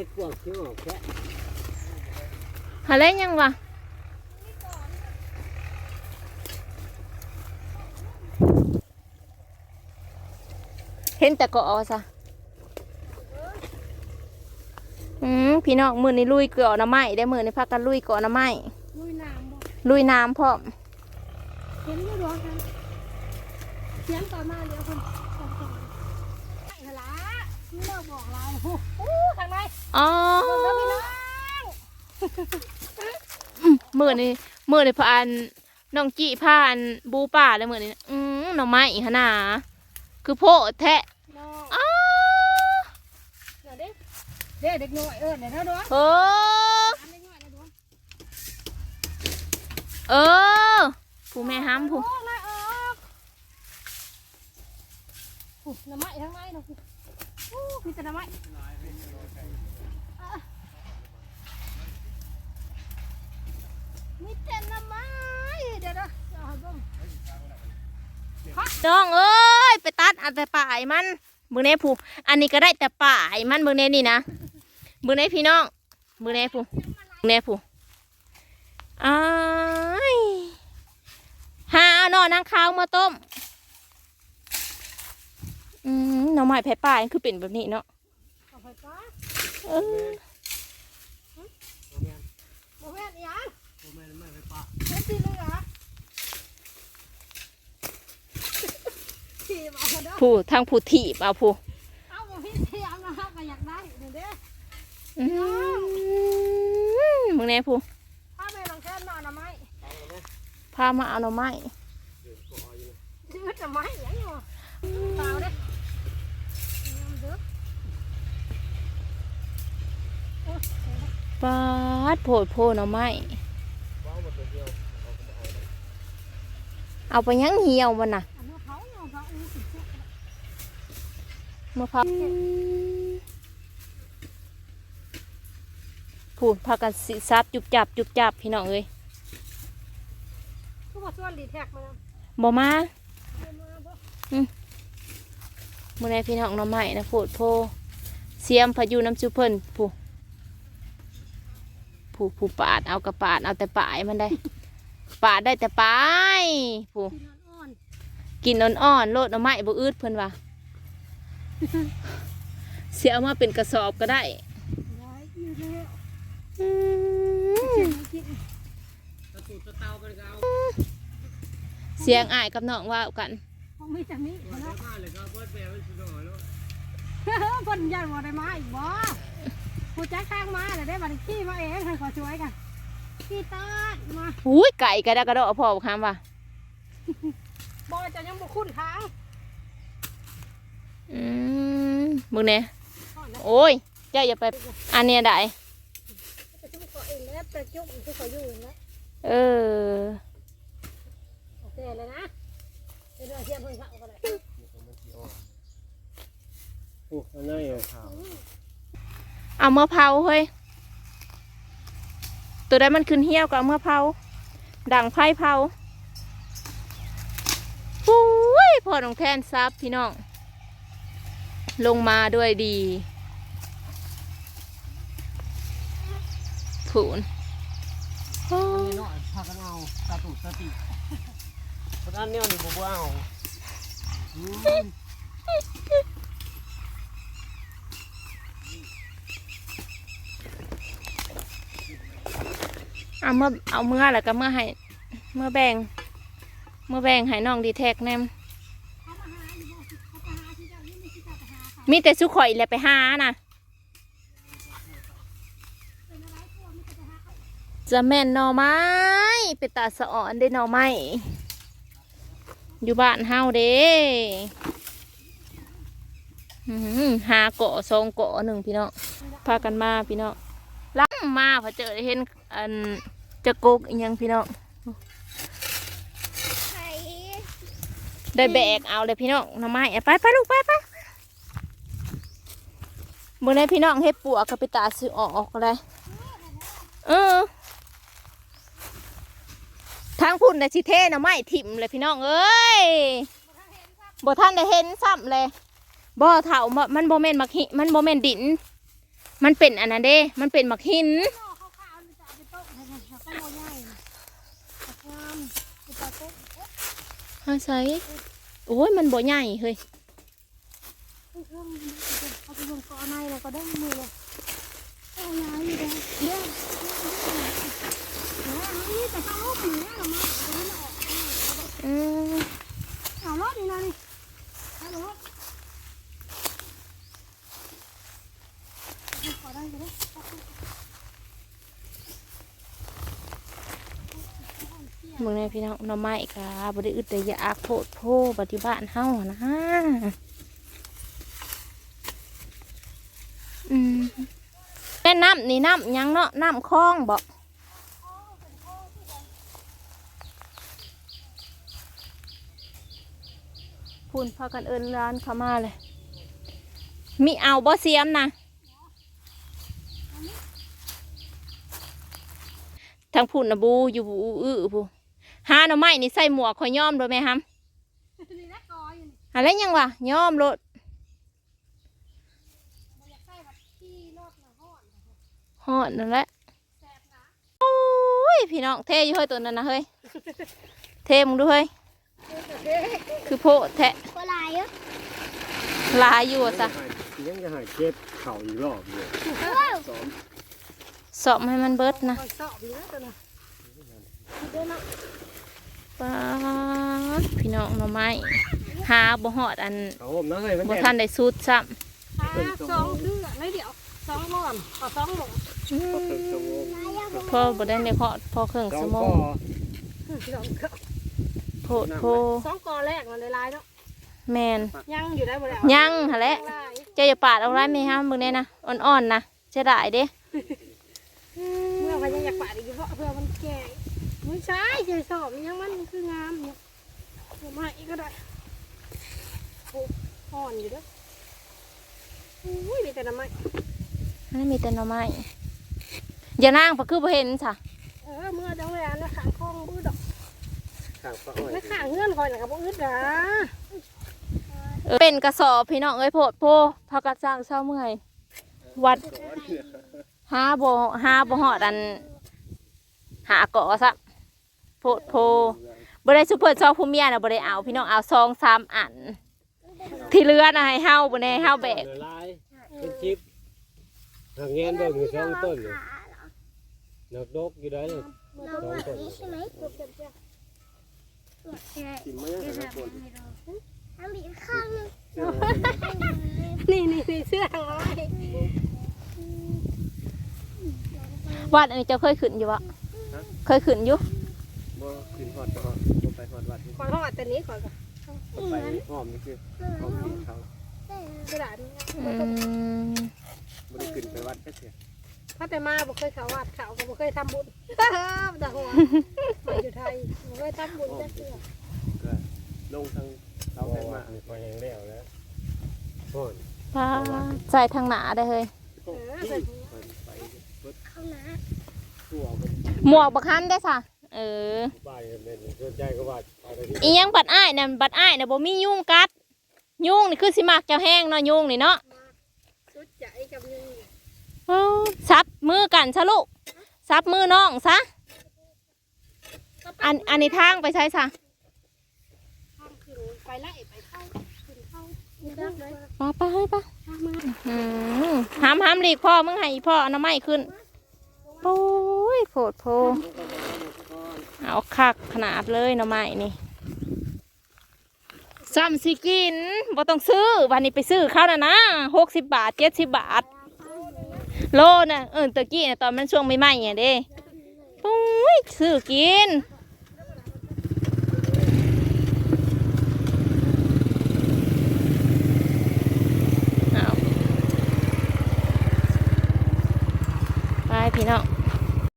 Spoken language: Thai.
ฮ็ดพวกที่ออกแค่หาเล่นยังวะเห็นแต่ก็อซะอืมพี่น้องมือนี่ลุยเกลือน้ำไม้ได้มือนี่พักกันลุยเกลือน้ำไม้ลุยน้ำบ่ลุยน้ำพร้อมเห็นอยู่ดวงกันเสียงต่อมาเดี๋ยวคนสองคนไอ้หละนี่เรา บอกเราโอ้โหข้างในอ๋อบอกแล้วพี่น้องมือนี่มือนี่พาอันน้องจีพาอันบูป่าเลยมือนี่อืมหน่อไม้ขนาดคือโพดแทะน้องอ้าเดี๋ยวเด็กเด็กเด็กน้อยเออเดี๋ยวนะดวงเอออันเด็กน้อยนะดวงเออผู้แม่ห้ามผู้โอ้ลายออกโอ้น้ำไม้ทั้งไม้เนาะโอ้มีแต่น้ำไม้อะมีแต่น้ำไม้เดี๋ยวนะเดี๋ยวให้เบิ่งน้องเอ้ยไปตัดเอาแต่ป่ายมันเบิ่งแน่ผู้อันนี้ก็ได้แต่ป่ายมันเบิ่งแน่นี่นะเบิ่งแน่พี่น้องเบิ่งแน่ผู้เบิ่งแน่ผู้อ้ายหาเอาหน่อนางข้าวมาต้ม อืมหน่อไม้ไผ่ป่ายคือเป็นแบบนี้เนาะเอาไปก่อนเออบ่แม่นอีหยังผมไม่ไม่ไปปะเป็นสีเหลืองสีมาเอาเด้อผู้ทางผู้ถีบเอาผู้เอาบ่พี่เสียงนะครับก็อยากได้เดี๋ยวเด้ออืมมึงแน่ผู้ถ้าแม่ลองแค่นอนนะไม้พามาเอาหน่อไม้ยืดจะไม้หยังอยู่เปล่าเด้อเด้อโอ้ย ปาดโผดโพหน่อไม้ว้าวหมดตัวเดียวเอาไปเอาเอาไปยังเหี่ยวมันน่ะอันนี้เขาเอาเราอู้สิเสียเมื่อพักพูดพากันสิซับจุบจับจุบจับพี่น้องเอ้ยคือว่าส่วนดีแท็กมาบ่มาเอามาบ่มื่อไหพี่น้องหน่อไม้นะโผดโพเสียมพายุน้ำจุเพิ่นผู้ ผู้ผู้ปาดเอากระปาดเอาแต่ปลายมันได้ ปาดได้แต่ปลายผู้กินอ่อนกินอ่อนๆโลดหน่อไม้บ่อืดเพิ่นว่าเสียเอามาเป็นกระสอบก็ได้ๆได้อยู่แล้วอืมกินตะตูตะเตาไปก็เอาเสียงอ้ายกับน้องว่ากันของมีจะมีมาเนาะบ้านเลยก็เบิดแบวสุดหน่อยแล้วเพิ่นยันบ่ได้มาอีกบ่ ผู้จักข้างมาแล้วได้บัดนี้ขี่มาเองให้ขอช่วยกันขี่ตาดมาอุ้ยไก่กระดากกระโดดพ่อบอกคำว่าบ่จะยังบ่คุ้นทางอืมมึงเนี่ยก่อนนะโอ้ยเจ้าอย่าไปอันเนี้ยได้จะจุ่มขอเองแล้วแต่จุ่มคือขออยู่แล้วเออโอเคเลยนะเดี๋ยวเทียมเพิ่นเข้าก็ได้โอ้อันนั้นเหรอขาว เอาเมื่อเผาเฮ้ย ตัวใดมันขึ้นเหี้ยวก็เอาเมื่อเผา ดังไพ่เผาปุ้ยพอน้องแทนซับพี่น้อง ลงมาด้วยดีผูนโอ้นี่น้อยพากันเอาตะตูตะติเพราะอันเนี้ยนี่บ่บ่เอา เอาเมื่อเอาเมื่อแล้วก็เมื่อให้เมื่อแบ่งเมื่อแบ่งให้น้องดีแท็กแนมมีแต่สุข่อยแหละไปหานะจะแม่นหน่อไม้เป็นตาสะอ่อนได้หน่อไม้อยู่บ้านเฮาเด้หาเกาะสองเกาะหนึ่งพี่น้องพากันมาพี่น้องล้ำมาพอเจอเห็นอัน จะโกกอีหยังพี่น้องได้แบกเอาเลยพี่น้องหน่อไม้อะไปไปลูกไปไปเมื่อไพี่น้องเฮ็ดปวกกับไปตาซื้อออกเลยเออทางพุ่นน่ะสิเทหน่อไม้ถิ่มเลยพี่น้องเอ้ยบ่ท่านได้เห็นซ้ำเลยบ่เถ่ามันบ่แม่นมักหิมันบ่แม่นดิน มันเป็นอันนั้นเด้ มันเป็นหมักหินนอ ตะกามจะตะต้มฮาใส่โอ้ยมันบ่ใหญ่เฮ้ยเครื่องเอาไปลงกอในแล้วก็ได้มือเลยเอายายอยู่เลยเดี๋ยวเดี๋ยวนี่แต่ข้าวโพดเนี่ยมาเอาไม่ออก อืม เอารถนี่นะนี่เอารถขอได้ก็ได้ เมืองในพี่น้องน่อไม้กะบ่ได้อึดแต่ยาโพดโพปฏิบัติเฮานะอืมแม่น้ำนี่น้ำยังเนาะน้ำคลองบ่พูนพากันเอินร้านเขามาเลย มีเอาบ่เสียมนะทางพูนนะบูอยู่บูอื้อผู้ หาหน่อไม้นี่ใส่หมวกคอยย่อมโดยไหมฮัมนี่นะกออยู่นี่อะไรยังวะย่อมโลดบ่อยากใส่แบบที่รถนะฮอดฮอดนั่นแหละแสบนะโอ้ยพี่น้องเทอยู่เฮ้ยตัวนั้นนะเฮ้ยเทมึงดูเฮ้ยคือโพดแทะก็ลายอะลายอยู่อะซะยังจะหาเก็บเข่าอีกรอบเลยสองสอบให้มันเบิดนะ ป๊าดพี่น้องหน่อไม้หาบ่ฮอดอันเขาผมนะเฮ้ยมันบ่แดทันได้สูตรซ้หาสองเดือนไม่เดี๋ยวสองหลอนขอสองหลอนำอืก็เติมมชั่วโมงพอบ่ได้ในเคาะพอครึ่งสอชั่งวโมก็งสองกอโพดโพสองกอแรกมันเลยลายเนาะแมนยังอยู่ได้หมดแล้วยังหั่นแหละลายเจะอย่าปาดเอาไรไหมฮะมึงเนี่ยนะอ่อนๆนะจะได้เด้ เมื่อมันยังอยากปาดอีกเพราะเพื่อมัน แก่ไม่ใช่เฉยสอบยังมันคืองามเนี่ยเดี๋ยวมาอีกก็ได้โอ้อ่อนอยู่เด้ออุ้ยมีแต่น้ำไม้อันนี้มีแต่หน่อไม้อย่านั่งเพราะคือบ่เห็นจ้ะเออเมื่อจังเวลานะขางคลองบื้อดอกข้างฟ้าอ้อยไม่ขางเงื่อนคอยนะครับบ่อึดนะเออเป็นกระสอบพี่น้องเอ้ยโพดโพพากระจ้างเช้าเมื่อยวัดหาบ่หาบ่ฮอดอัน หาเกาะซะโพดโพบ่ได้ซุปเปอร์ซองผู้เมียน่ะบ่ได้เอาพี่น้องเอาซองสามอัน ที่เหลือน่ะให้เฮาบ่ได้ให้เฮาแบกลายเป็นชิปหางเงี้ยเบิ่งอยู่สองต้นเลยนักดกอยู่ได้เลยสองต้นใช่ไหมกินไม่ยังแต่ละคนทำอีกข้างนึงนี่นี่นี่เสื้อหางน้อยวัดอันนี้เจ้าเคยขึ้นอยู่บ่ เคยขึ้นอยู่บ่ขึ้นหอดก็หอดบ่ไปหอดวัดนี่ขอทอดแต่นี้ก่อนก่อนบ่ไปหอมนี่คือหอมกินเขากระดาษนี่อืมบ่ได้ขึ้นไปวัดแค่เถอะถ้าแต่มาบ่เคยเขาวัดเขาก็บ่เคยทำบุญแต่หัวมาอยู่ไทยบ่เคยทำบุญจักเทื่อก็ลงทางเสาไฟมานี่ก็ยังแล้วแล้วหอนป้าใส่ทางหนาได้เฮ้ยเออใส่ไปเบิดเข้านะทั่วมัน หมวกบักคันได้สะเออบ้านกันเป็นสนใจก็ว่าเอาไปที่อียังบัดอ้ายน่ะบัดอ้ายน่ะบ่มียุงกัด ยุงนี่คือสิมักเจ้าแห้งเนาะยุงนี่เนาะสุดใจกับนี่เอ้าซับมือกันซะลูกซับมือน้องซะอันอันนี้ทางไปใช้ซะข้ามขึ้นไปไล่ไปเข้าขึ้นเข้านี่ดักเลยป้าป้าเฮ้ยป้าข้ามมา อืมห้ามห้ามหลีกพ่อมึงให้อีพ่อเอาน้ำไม้ขึ้นโอ้ย โผดโพเอาคักขนาดเลยหน้ำไม้นี่ซ้ำสิกินบ่ต้องซื้อวันนี้ไปซื้อเขาน่ะนะหกสิบบาทเจ็ดสิบบาท โลน่ะเออตะกี้น่ะตอนมันช่วงใหม่ๆอะเด้ปุ้ยซื้อกินเอาไปพี่น้อง